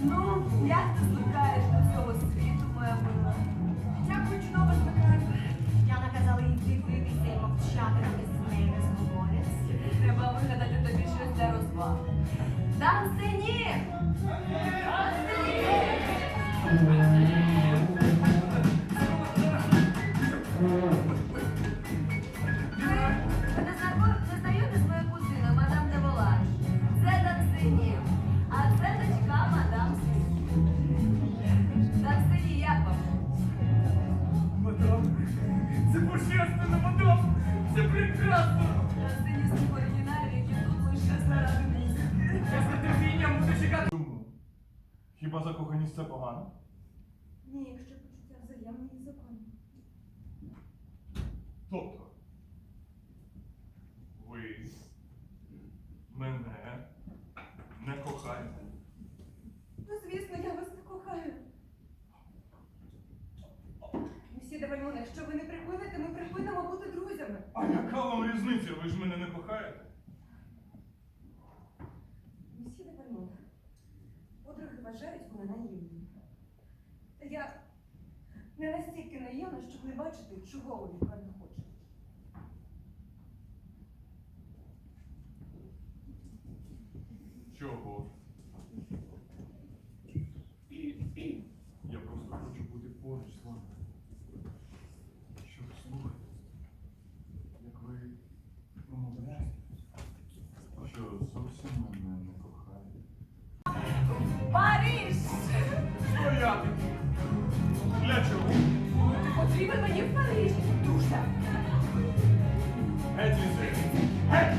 Ну, як ти звикаєш до всього світу, моя мила? Дякую, чудово звикаю. Я наказала їй дивитися і мовчати, поки з нею не зговорять. Треба вигадати тобі щось для розваги. Там сині! Хіба закоханість це погано? Ні, якщо почуття взаємне і законне. Тобто ви мене не кохаєте? Ну, звісно, я вас не кохаю. Усі давальмони, якщо ви не припините, ми припинимо бути друзями. А яка вам різниця? Ви ж мене не кохаєте? вважають мене наївною. Та я не настільки наївна, щоб не бачити, чого вони від мене хочуть. Чого? Her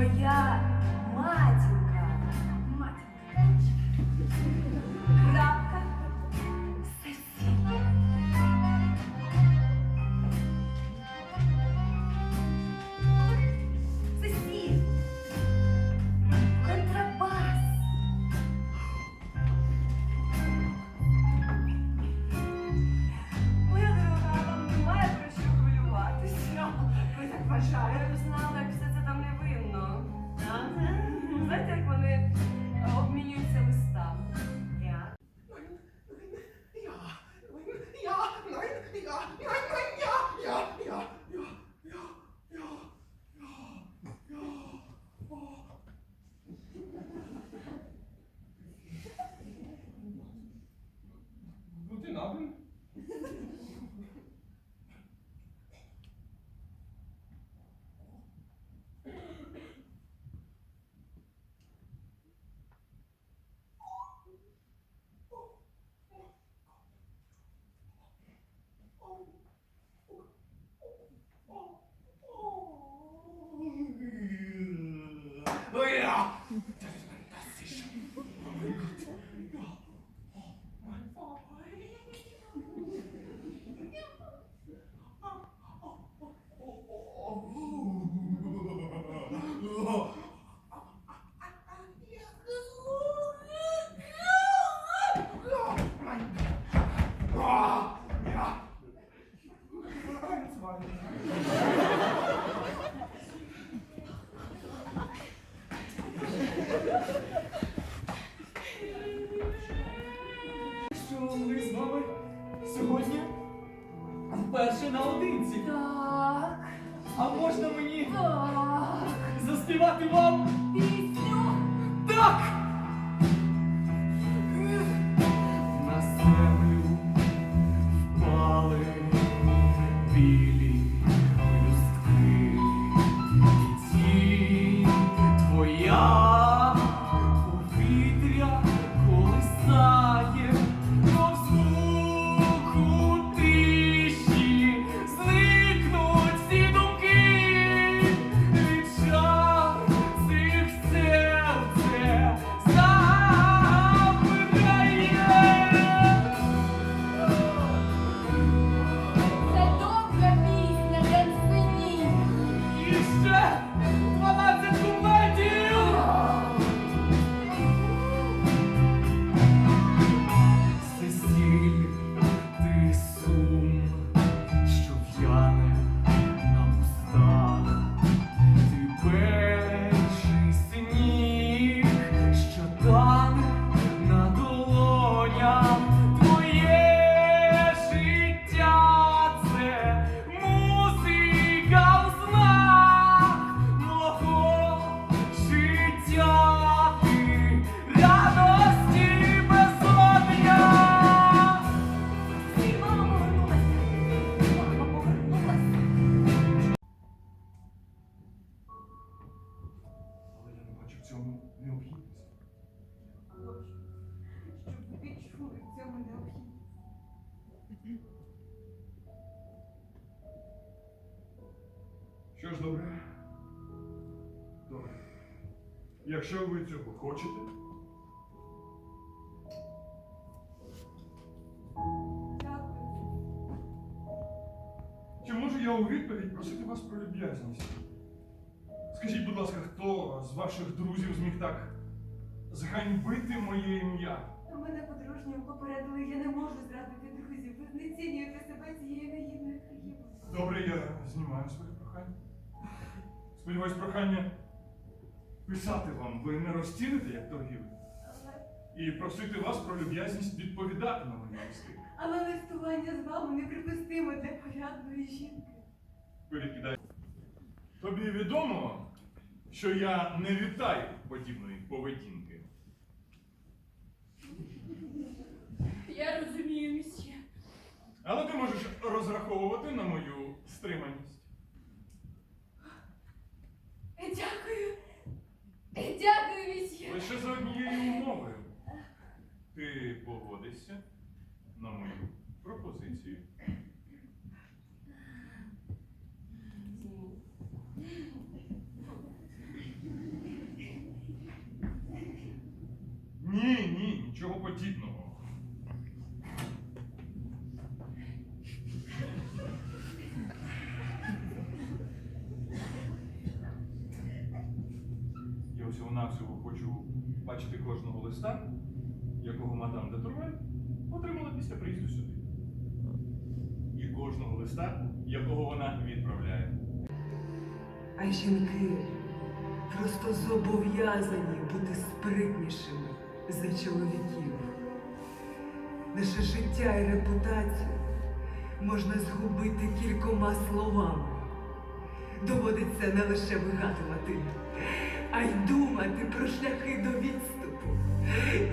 Oh, yeah. Цьому необхідності. Хочу, щоб ви відчули в цьому необхідність. Що ж, добре? Добре. Якщо ви цього хочете, чи можу я у відповідь просити вас про люб'язність? Ваших друзів зміг так зганьбити моє ім'я? Мене подружньо попередили, я не можу зрадити друзів. Ви знецінюєте себе цією наївною країною. Добре, я знімаю своє прохання. Сподіваюсь, прохання писати вам ви не розціните як торгівлю. І просити вас про люб'язність відповідати на мої листи. але листування з вами неприпустимо для порядної жінки. Перекидай. Тобі відомо, що я не вітаю подібної поведінки. Я розумію, місьє. Але ти можеш розраховувати на мою стриманість. Дякую. Дякую, місьє. Лише за однією умовою. Ти погодишся на мою пропозицію. Ні, ні, нічого подібного. Я всього навсього хочу бачити кожного листа, якого мадам де Турвель отримала після приїзду сюди. І кожного листа, якого вона відправляє. А жінки просто зобов'язані бути спритнішими за чоловіків. Наше життя і репутацію можна згубити кількома словами. Доводиться не лише вигадувати, а й думати про шляхи до відступу,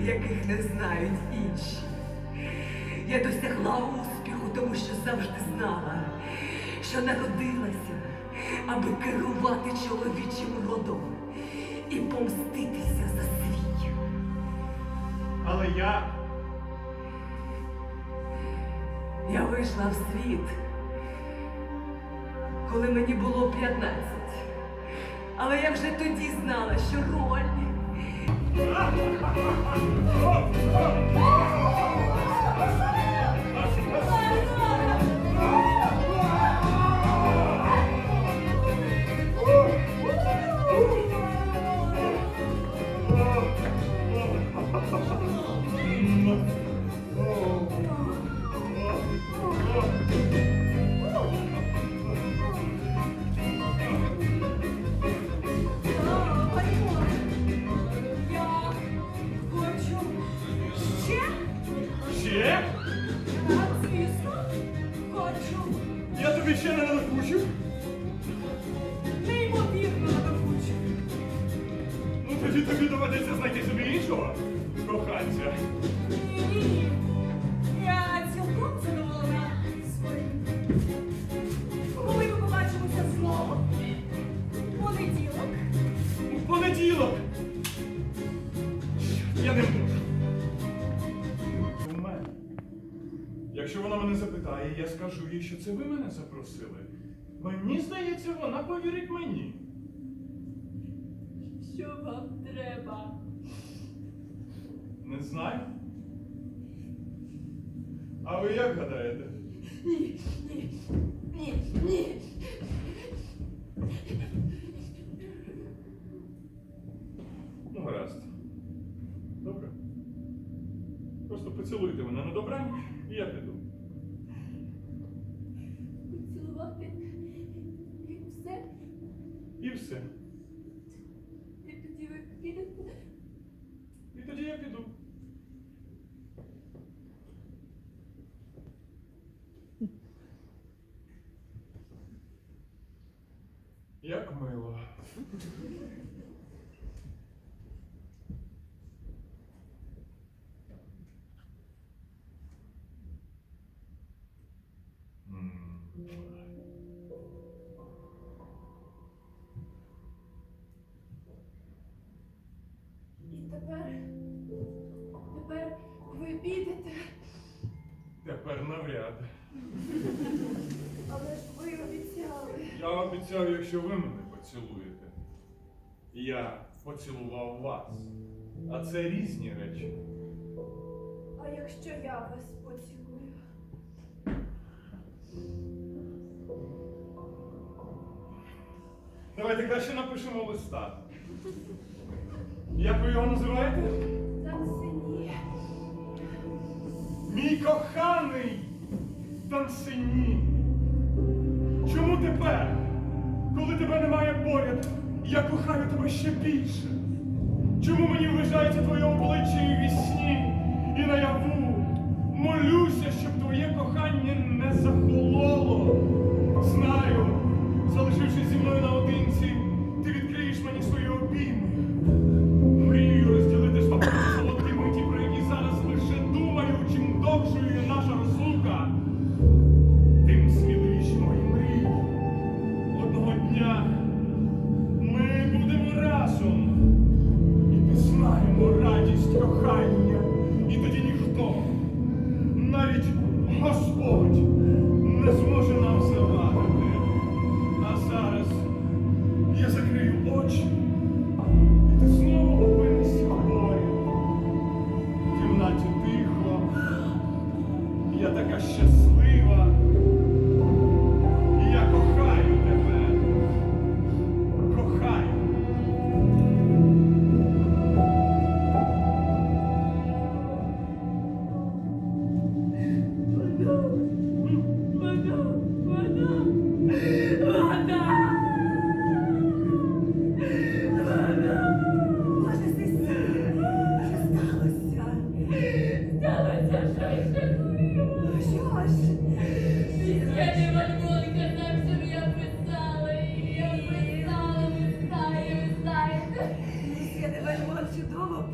яких не знають інші. Я досягла успіху, тому що завжди знала, що народилася, аби керувати чоловічим родом і помститися за свій. Але я вийшла в світ, коли мені було 15. Але я вже тоді знала, що роль іншого коханця. Ні. Я цілком задоволена своїм. Коли ми побачимося знову? в Понеділок. У понеділок. Я не можу. У мене. Якщо вона мене запитає, я скажу їй, що це ви мене запросили. Мені здається, вона повірить мені. Що вам треба? Не знаю. А ви як гадаєте? Ні, ні, ні, ні. Ну, гаразд. Добре. Просто поцілуйте мене на добраніч, і я піду. Поцілувати і все. І все. І тоді ви підете. І тоді я піду. Як мило. М. І тепер, тепер ви підете. Тепер навряд. Але ж ви обіцяли. Я обіцяв, якщо ви мене поцілуєте. Я поцілував вас. А це різні речі. А якщо я вас поцілую? Давайте краще напишемо листа. Як ви його називаєте? Танцені. Мій коханий Тансині. Чому тепер, коли тебе немає поряд, я кохаю тебе ще більше? Чому мені вважається твоє обличчя і вісні, і наяву? Молюся, щоб твоє кохання не захололо. Знаю, залишившись зі мною наодинці, ти відкриєш мені свої обійми.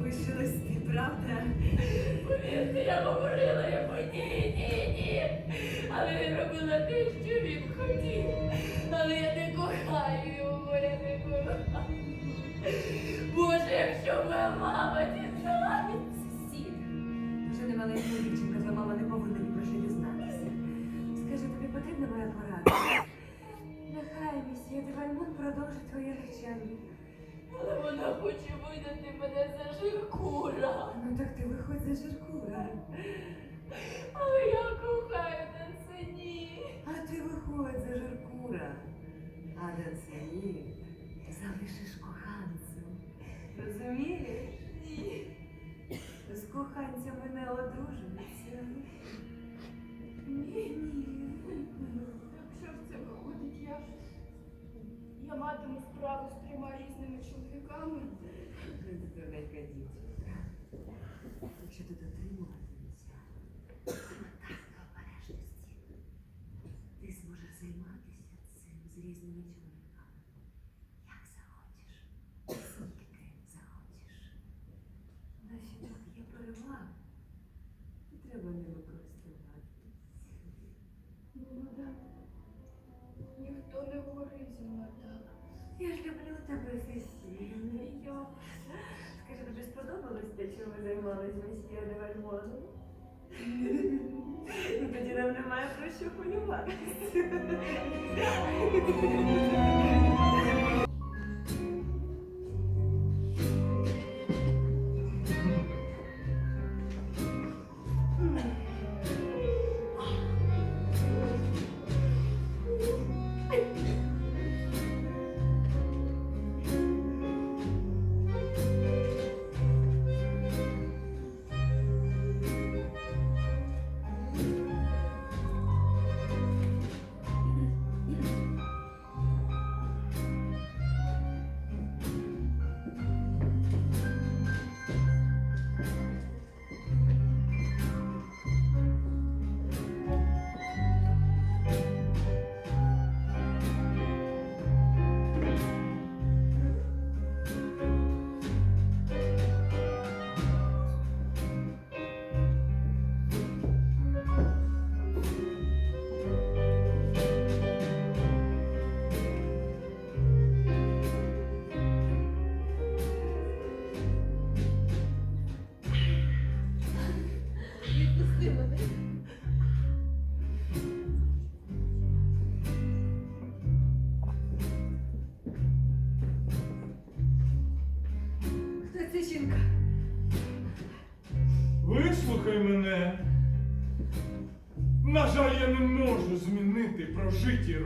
Пише листи, правда? Повірте, я говорила йому ні, ні, ні. Але він робила те, що він хотів. Але я не кохаю його, я не кохаю. Боже, якщо моя мама дізнається. Сесіль, вже не маленька дівчинка, твоя мама не повинна ні про що дізнатися. Скажи, тобі потрібна моя порада? Нехай місія Девальмон продовжить твоє навчання. Але вона хоче видати мене за жиркура. Ну так ти виходь за Жиркура. Але я кохаю Танцені. А ти виходь за Жиркура. А Дансені залишиш коханцем. Розумієш? Ні. З коханцями не одружуються. Ні. ні. Якщо в це виходить, я я матиму справу з трьома різними чоловіками. Дурненька дівчинка. Якщо ти дотримуватимешся наказу обережності, ти зможеш займатися цим з різними чоловіками. Як захочеш, скільки захочеш. жінок є перевага. І треба ними користуватися. Ніхто не говорив зі мною так. Я ж люблю тебе, Сесілія. Скажи, тобі сподобалось те, чим ми займалися міське девальмоном? Ну, Тоді нам немає про що хвилюватися.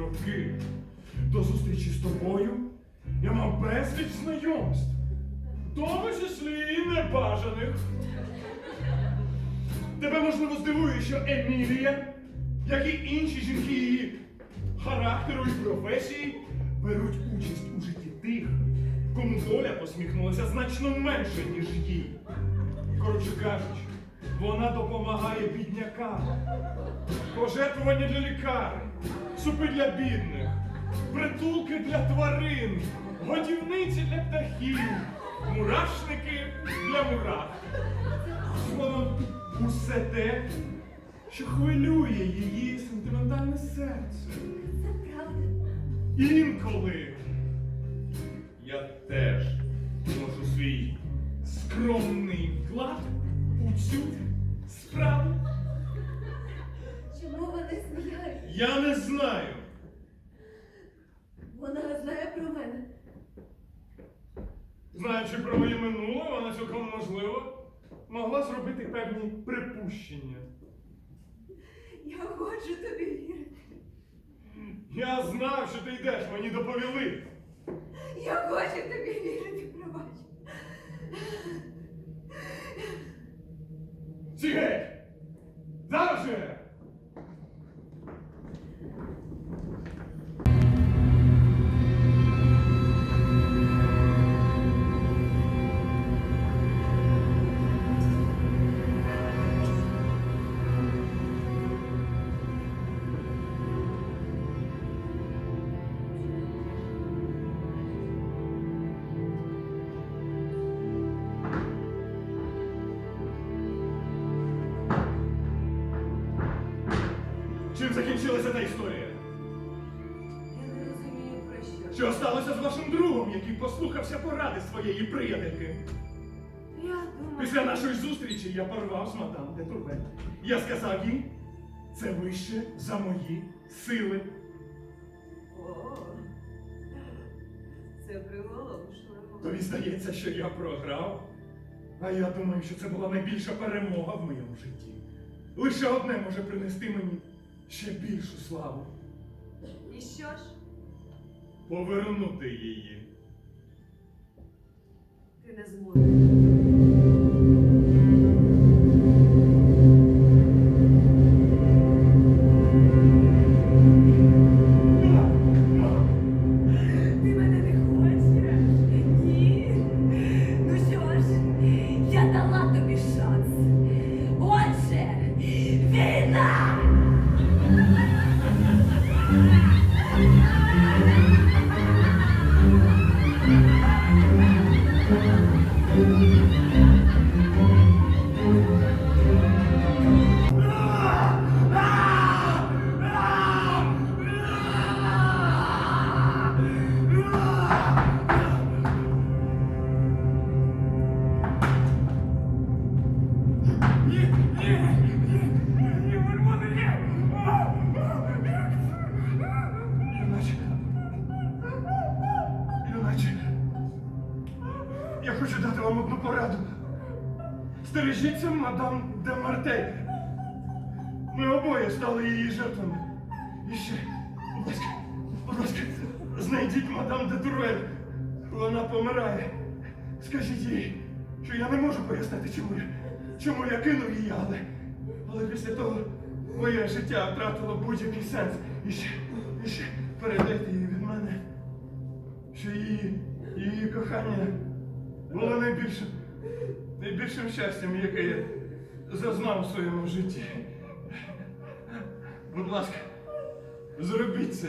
роки. До зустрічі з тобою я мав безліч знайомств, в тому числі і небажаних. Тебе можливо здивує, що Емілія, як і інші жінки її характеру і професії, беруть участь у житті тих, кому доля посміхнулася значно менше, ніж їй. Коротше кажучи, вона допомагає біднякам. Пожертвування для лікарень, супи для бідних, притулки для тварин, годівниці для птахів, мурашники для мурах. Воно усе те, що хвилює її сентиментальне серце. Це правда. Інколи хочу тобі вірити. Я знав, що ти йдеш, мені доповіли. Я хочу тобі вірити, пробач. Сігей! Зараз же! Який послухався поради своєї приятельки? Я думаю. Після нашої зустрічі я порвав з мадам де Турбет. Я сказав їй, це вище за мої сили. О, це приголомшливо. Тобі здається, що я програв. А я думаю, що це була найбільша перемога в моєму житті. Лише одне може принести мені ще більшу славу. І що ж? Повернути її. Ти не зможеш. Стережіться, мадам де Мартель. Ми обоє стали її жертвами. І ще, будь ласка, будь ласка, знайдіть мадам де Турвель. Вона помирає. Скажіть їй, що я не можу пояснити, чому я, чому я кинув її, але, але після того моє життя втратило будь-який сенс. І ще, і ще передайте їй від мене, що її, її кохання було найбільшим, найбільшим щастям, яке я зазнав у своєму житті. Будь ласка, зробіть це.